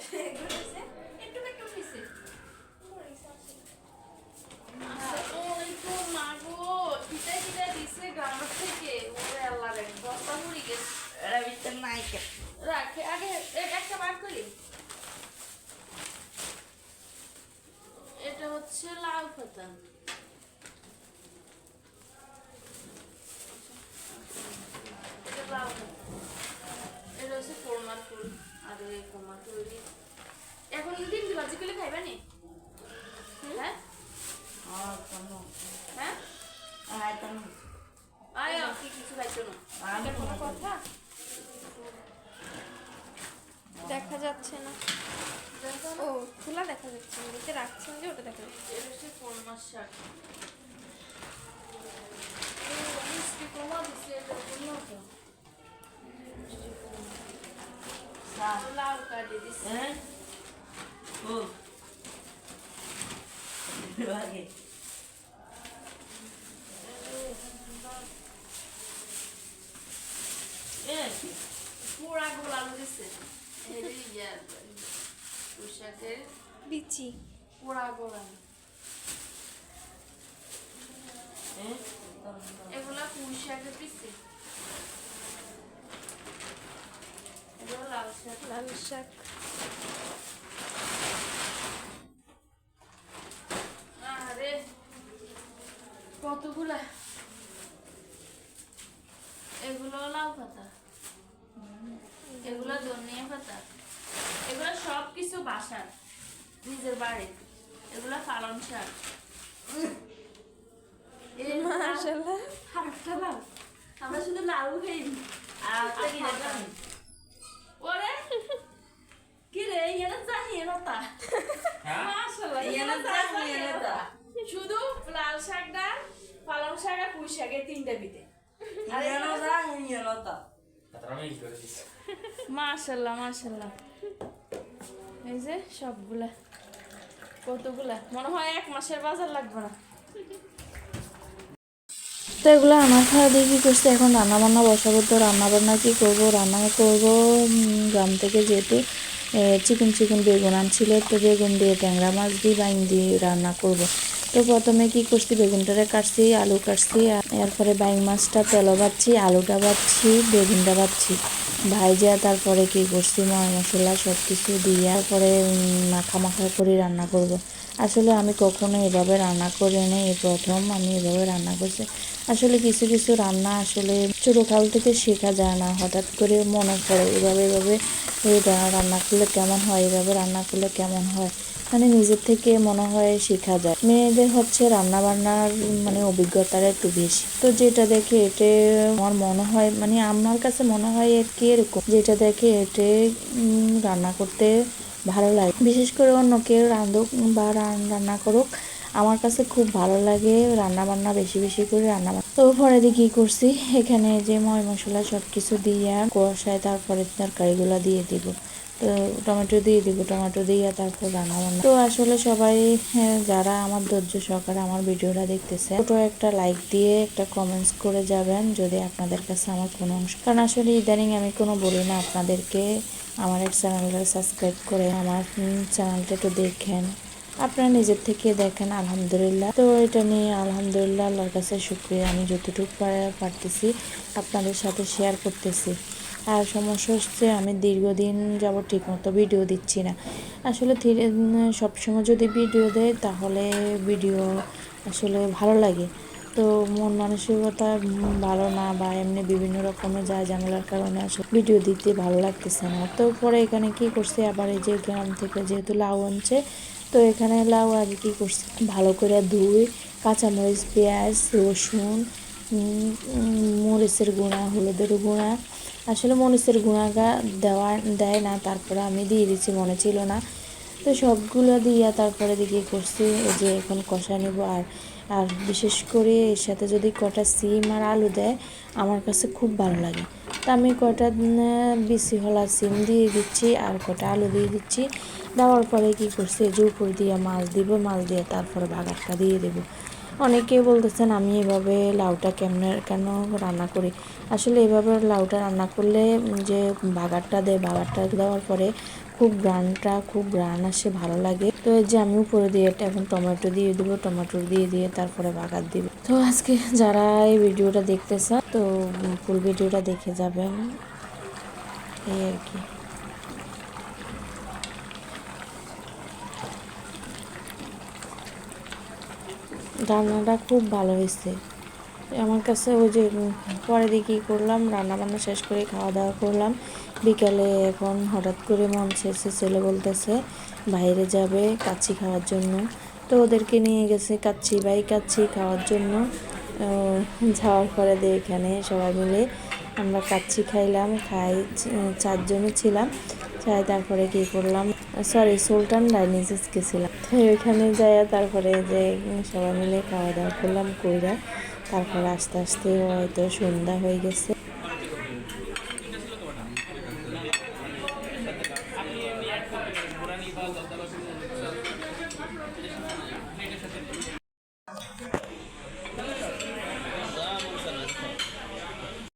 এগুলো হচ্ছে একটু একটু কেন রাখে আগে একটা বার করি এটা হচ্ছে লাউ পাতা এটা লাউ পাতা এটা হচ্ছে কোরমা ফুল আর এই কোরমা তৈরি এখন দিন ভাজি করলে খাইবা নি হ্যাঁ আর কোনো হ্যাঁ? আয় কি কিছু খাইছো না? কোনো কথা? দেখা যাচ্ছে না। ও খোলা দেখা যাচ্ছে ওদিকে রাখছেন যে ওটা দেখা যাচ্ছে। এটা হচ্ছে কোরমা শাক এই মিষ্টি কোরমা দিছে এটা জন্য তো সাত লাউ কাটে দিছে ও আগে পোড়া গোলানো দিছে। এই পোশাকের বিচি। পোড়া গোলানো এ? এগুলা পুঁইশাকের দিছে এগুলো লাল শাক। লাল শাক আরে কতগুলা এগুলো লাউ পাতা এগুলো ধনিয়া পাতা এগুলো সব কিছু বাসার। নিজের বাড়ির এগুলো পালন শাক। এই আমরা শুধু লাউ খাই। আর তো কি জানি ওরে! কি রে এনে জানি নতা মাশাআল্লাহ ইয়ে জানি এনে শুধু লাল শাক ডাল পালং শাক আর পুঁই শাকের তিনটা বিতে আর জানি এই যে মনে হয় এক মাসের বাজার লাগবে না। তো এগুলো আমার খাওয়া দিয়ে করছে? এখন রান্না বান্না বসাবো তো রান্না বান্না কী করব? রান্না করব গ্রাম থেকে যেহেতু চিকন চিকন বেগুন আনছিল, তো বেগুন দিয়ে ট্যাংরা মাছ দিয়ে বাইন দিয়ে রান্না করব। তো প্রথমে কি করছি, বেগুনটারে কাটছি, আলু কাটছি এরপরে বাইং মাছটা, তেলও ভাজছি আলুটা ভাজছি বেগুনটা ভাজছি ভাইজা তারপরে কি করছি, ময় মশলা সব কিছু দিয়ে তারপরে মাখা মাখা করে রান্না করব। আসলে আমি কখনো এভাবে রান্না করি নেই এই প্রথম আমি এভাবে রান্না করছি আসলে কিছু কিছু রান্না আসলে ছোটোকাল থেকে শেখা যায় না। হঠাৎ করে মনে পড়ে এভাবে এভাবে রান্না করলে কেমন হয় এভাবে রান্না করলে কেমন হয়? মানে নিজের থেকে মনে হয় শেখা যায়। মেয়েদের হচ্ছে রান্না বান্নার মানে অভিজ্ঞতাটা একটু বেশি। তো যেটা দেখে এতে আমার মনে হয় মানে আমার কাছে মনে হয় আর কি এরকম? যেটা দেখে উম, রান্না করতে ভালো লাগে। বিশেষ করে অন্য কেউ রাঁধুক বা রান্না করুক আমার কাছে খুব ভালো লাগে রান্না বান্না বেশি বেশি করে রান্না তো পরে দিয়ে কি করছি এখানে যে ময় মশলা সব কিছু দিয়ে কষায় তারপরে তরকারিগুলো দিয়ে দিব। তো টমেটো দিয়ে দিব টমেটো দিয়ে তারপর রান্না বান্না তো আসলে সবাই হ্যাঁ, যারা আমার ধৈর্য সহকারে আমার ভিডিওটা দেখতেছে ছোটো একটা লাইক দিয়ে একটা কমেন্টস করে যাবেন যদি আপনাদের কাছে আমার কোনো অংশ। কারণ আসলে ইদানিং আমি কোনো বলি না আপনাদেরকে আমার চ্যানেলটা সাবস্ক্রাইব করে আমার চ্যানেলটা একটু দেখেন। আপনারা নিজের থেকে দেখেন, আলহামদুলিল্লাহ। তো এটা নিয়ে আলহামদুলিল্লাহ আল্লাহর কাছে শুক্রিয়া। আমি যতটুকু পারা- পারতেছি আপনাদের সাথে শেয়ার করতেছি। আর সমস্যা হচ্ছে আমি দীর্ঘদিন যাব ঠিকমতো ভিডিও দিচ্ছি না। আসলে ধীরে, সবসময় যদি ভিডিও দেয় তাহলে ভিডিও আসলে ভালো লাগে। তো মন মানসিকতা ভালো না বা এমনি বিভিন্ন রকমের যা ঝামেলার কারণে আসলে ভিডিও দিতে ভালো লাগতেছে না। তো পরে এখানে কি করছে, আবার এই যে গ্রাম থেকে যেহেতু লাউ আনছে তো এখানে লাউ আগে কি করছে? ভালো করে ধুই, কাঁচামরিচ, পেঁয়াজ, রসুন মরিচের গুঁড়া, হলুদের গুঁড়া। আসলে মরিচের গুঁড়াটা দেওয়া দেয় না, তারপরে আমি দিয়ে দিচ্ছি, মনে ছিল না। তো সবগুলো দিয়ে তারপরে দিকে করছি, এই যে এখন কষা নেব। আর আর বিশেষ করে এর সাথে যদি কটা সিম আর আলু দেয়, আমার কাছে খুব ভালো লাগে। তো আমি কটা বিসি হলা সিম দিয়ে দিচ্ছি আর কটা আলু দিয়ে দিচ্ছি। দেওয়ার পরে কি করছি যে উপর দিয়ে মাছ দিব, মাছ দিয়ে তারপরে বাগারটা দিয়ে দেবো। অনেকে বলতেছেন, আমি এভাবে লাউটা কেমনে, কেন রান্না করি? আসলে এভাবে লাউটা রান্না করলে যে বাগারটা দেয় বাগারটা দেওয়ার পরে খুব গ্রানটা, খুব গ্রান আসে, ভালো লাগে। তো এই যে আমি উপরে দিয়ে এখন টমেটো দিয়ে দেবো টমেটো দিয়ে দিয়ে তারপরে বাগার দিব। তো আজকে যারা এই ভিডিওটা দেখতেছে, তো ফুল ভিডিওটা দেখে যাবেন এই আর কি। রান্নাটা খুব ভালো হয়েছে। আমার কাছে ওই যে পরে দিয়ে কী করলাম, রান্না বান্না শেষ করে খাওয়া দাওয়া করলাম। বিকালে এখন হঠাৎ করে মন ছেড়েছে ছেলে বলতেছে বাইরে যাবে কাচ্চি খাওয়ার জন্য। তো ওদেরকে নিয়ে গেছে কাচ্ছি বাই কাচ্ছি খাওয়ার জন্য। যাওয়ার পরে দিয়ে এখানে সবাই মিলে আমরা কাচ্ছি খাইলাম, খাই, চারজনে ছিলাম। চাই তারপরে কি করলাম? সরি সুলতান ডাইনিসেস গেছিলাম তো ওইখানে যাই, তারপরে যে সবাই মিলে খাওয়া দাওয়া করলাম, কইরা তারপরে আস্তে আস্তে হয়তো সন্ধ্যা হয়ে গেছে।